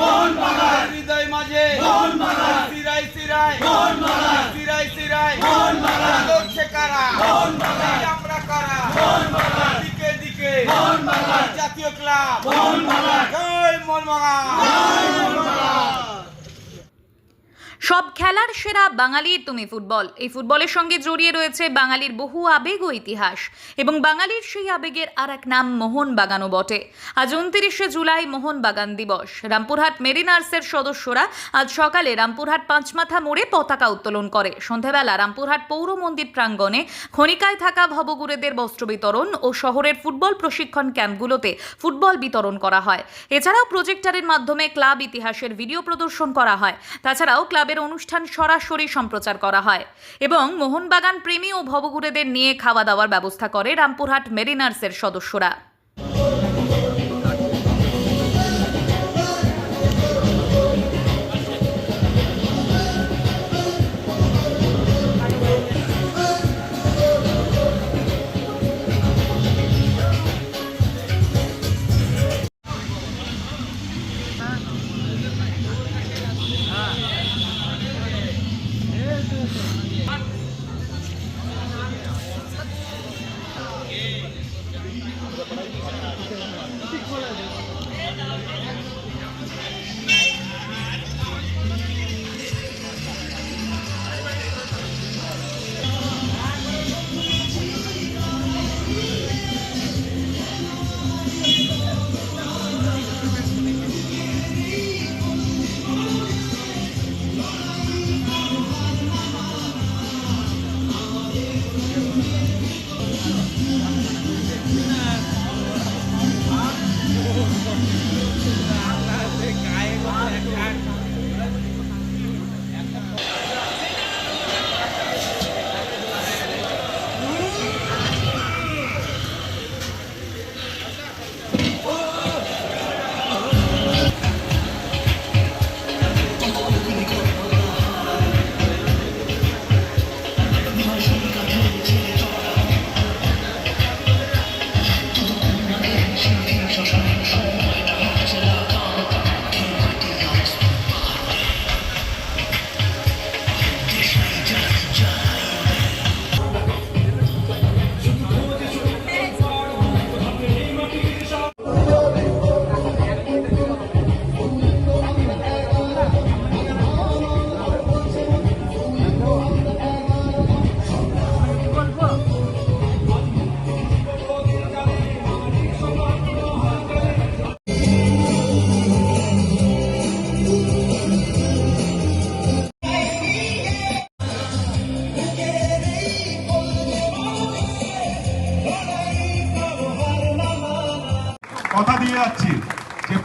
মোহন বাগান হৃদয় মাঝে। মোহন বাগান সিরাই সিরাই মোহন বাগান সিরাই সিরাই মোহন বাগান লড়ছে কারা? মোহন বাগান আমরা কারা? মোহন বাগান দিকে দিকে। মোহন বাগান জাতীয় ক্লাব। মোহন বাগান জয় মোহন বাগান সব খেলার সেরা বাঙালির তুমি ফুটবল। এই ফুটবলের সঙ্গে জড়িয়ে রয়েছে বাঙালির বহু আবেগ ও ইতিহাস এবং বাঙালির সেই আবেগের আর এক নাম মোহনবাগানও বটে। আজ উনত্রিশে জুলাই মোহনবাগান দিবস। রামপুরহাট মেরিনার্সের সদস্যরা আজ সকালে রামপুরহাট পাঁচমাথা মোড়ে পতাকা উত্তোলন করে। সন্ধ্যাবেলা রামপুরহাট পৌর মন্দির প্রাঙ্গণে খনিকায় থাকা ভবগুরেদের বস্ত্র বিতরণ ও শহরের ফুটবল প্রশিক্ষণ ক্যাম্পগুলোতে ফুটবল বিতরণ করা হয়। এছাড়াও প্রজেক্টারের মাধ্যমে ক্লাব ইতিহাসের ভিডিও প্রদর্শন করা হয়। তাছাড়াও ক্লাবের অনুষ্ঠান সরাসরি সম্প্রচার করা হয় এবং মোহনবাগান প্রেমী ও ভবঘুরেদের নিয়ে খাওয়া দাওয়ার ব্যবস্থা করে রামপুরহাট মেরিনার্সের সদস্যরা।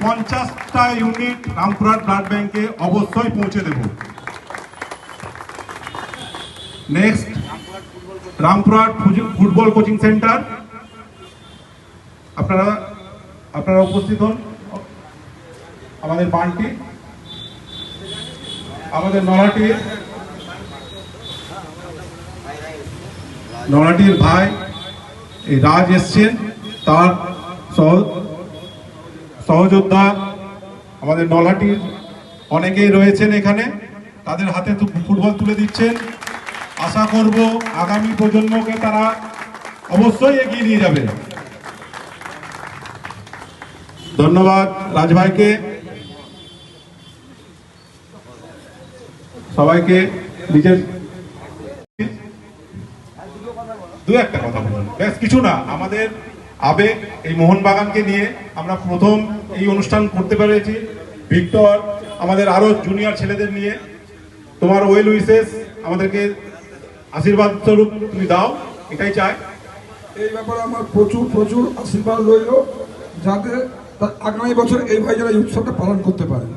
পঞ্চাশটা ইউনিট রামপুরহাট ব্লাড ব্যাংকে অবশ্যই পৌঁছে দেব। Next Rampurhat football coaching centre আপনারা আপনারা উপস্থিত হন। আমাদের বান্টি, আমাদের নলাটির নলাটির ভাই এই রাজ এসছেন, তার সহ সহযোদ্ধা, আমাদের নলাটির অনেকেই রয়েছেন এখানে, তাদের হাতে ফুটবল তুলে দিচ্ছেন। আশা করব আগামী প্রজন্মকে তারা অবশ্যই এগিয়ে নিয়ে যাবে। ধন্যবাদ রাজভাইকে। সবাইকে নিজের দু একটা কথা বলুন। ব্যাস কিছু না, আমাদের আবেগ এই মোহনবাগানকে নিয়ে আমরা প্রথম এই অনুষ্ঠান করতে পেরেছি। ভিক্টর আমাদের আরও জুনিয়র ছেলেদের নিয়ে। তোমার ওয়েল উইসেস আমাদেরকে আশীর্বাদ স্বরূপ তুমি দাও এটাই চাই। এই ব্যাপারে আমার প্রচুর প্রচুর আশীর্বাদ রইল যাতে আগামী বছর এই ভাই যারা এই উৎসবটা পালন করতে পারে।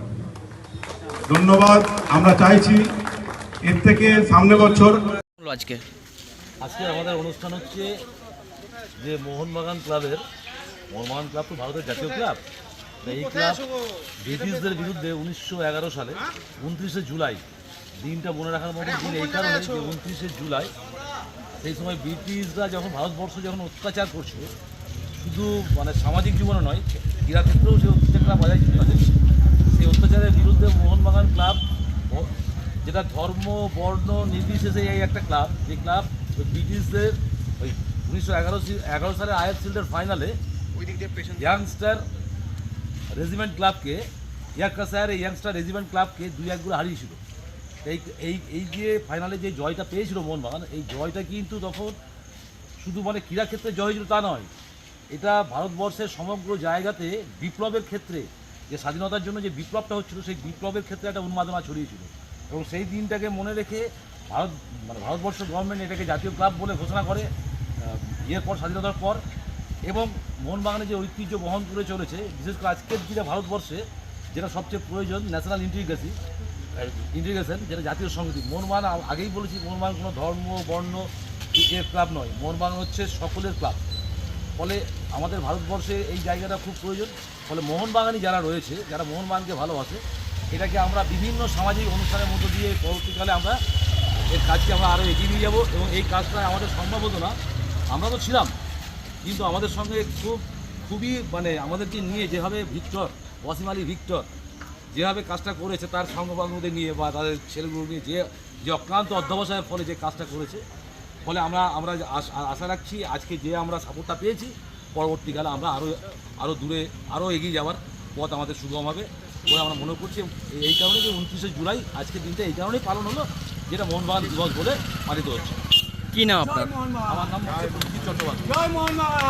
ধন্যবাদ আমরা চাইছি এর থেকে সামনে বছর। আজকে। আজকে আমাদের অনুষ্ঠান হচ্ছে যে মোহনবাগান ক্লাবের মোহনবাগান ক্লাব তো ভারতের জাতীয় ক্লাব। এই ক্লাব ব্রিটিশদের বিরুদ্ধে উনিশশো এগারো সালে উনত্রিশে জুলাই দিনটা মনে রাখার মতো দিন এই কারণে যে উনত্রিশে জুলাই সেই সময় ব্রিটিশরা যখন ভারতবর্ষ যখন অত্যাচার করছিল শুধু মানে সামাজিক জীবনে নয় ক্রীড়া ক্ষেত্রেও সে অত্যাচারটা বজায় ছিল তাদের সেই অত্যাচারের বিরুদ্ধে মোহনবাগান ক্লাব যেটা ধর্ম বর্ণ নির্বিশেষে এই একটা ক্লাব যে ক্লাব ব্রিটিশদের ওই উনিশশো এগারো এগারো সালে আয়াত শিল্ডের ফাইনালে ইয়াংস্টার রেজিমেন্ট ক্লাবকে ইয়াকাসার এই ইয়াংস্টার রেজিমেন্ট ক্লাবকে দুই এক গোলে হারিয়েছিল। এই এই এই যে ফাইনালে যে জয়টা পেয়েছিল মোহনবাগান এই জয়টা কিন্তু তখন শুধু মানে ক্রীড়াক্ষেত্রে জয় হয়েছিল তা নয় এটা ভারতবর্ষের সমগ্র জায়গাতে বিপ্লবের ক্ষেত্রে যে স্বাধীনতার জন্য যে বিপ্লবটা হচ্ছিল সেই বিপ্লবের ক্ষেত্রে একটা উন্মাদনা ছড়িয়েছিল। এবং সেই দিনটাকে মনে রেখে ভারত মানে ভারতবর্ষ গভর্নমেন্ট এটাকে জাতীয় ক্লাব বলে ঘোষণা করে আহ, ইয়ের পর স্বাধীনতার পর এবং মোহনবাগানে যে ঐতিহ্য বহন করে চলেছে বিশেষ করে আজকের দিনে ভারতবর্ষে যেটা সবচেয়ে প্রয়োজন ন্যাশনাল ইন্টিগ্রেসি ইন্টিগ্রেশন যেটা জাতীয় সংগীতি মোহনবাগান আগেই বলেছি মোহনবাগান কোনো ধর্ম বর্ণ এর ক্লাব নয়। মোহনবাগান হচ্ছে সকলের ক্লাব ফলে আমাদের ভারতবর্ষে এই জায়গাটা খুব প্রয়োজন। ফলে মোহনবাগানই যারা রয়েছে যারা মোহনবাগানকে ভালোবাসে এটাকে আমরা বিভিন্ন সামাজিক অনুষ্ঠানের মধ্য দিয়ে পরবর্তীকালে আমরা এর কাজকে আমরা আরও এগিয়ে নিয়ে যাব এবং এই কাজটা আমাদের সম্ভব হতো না। আমরা তো ছিলাম, কিন্তু আমাদের সঙ্গে খুব, খুবই মানে আমাদেরকে নিয়ে যেভাবে ভিক্টর, ওয়াসিম আলী ভিক্টর যেভাবে কাজটা করেছে, তার সঙ্গবাঙ্গদের নিয়ে বা তাদের ছেলেগুলো নিয়ে যে যে অক্লান্ত অধ্যবসায়ের ফলে যে কাজটা করেছে, ফলে আমরা আমরা আশ- আশা রাখছি আজকে যে আমরা সাপোর্টটা পেয়েছি, পরবর্তীকালে আমরা আরও আরও দূরে আরও এগিয়ে যাওয়ার পথ আমাদের সুগম হবে বলে আমরা মনে করছি এই কারণে যে উনত্রিশে জুলাই, আজকের দিনটা এই কারণেই পালন হলো, যেটা মোহনবাগান দিবস বলে পালিত হচ্ছে। কি নাম আপনার? আমার নাম চট্টোপাধ্যায়। জয় মোহন বাগান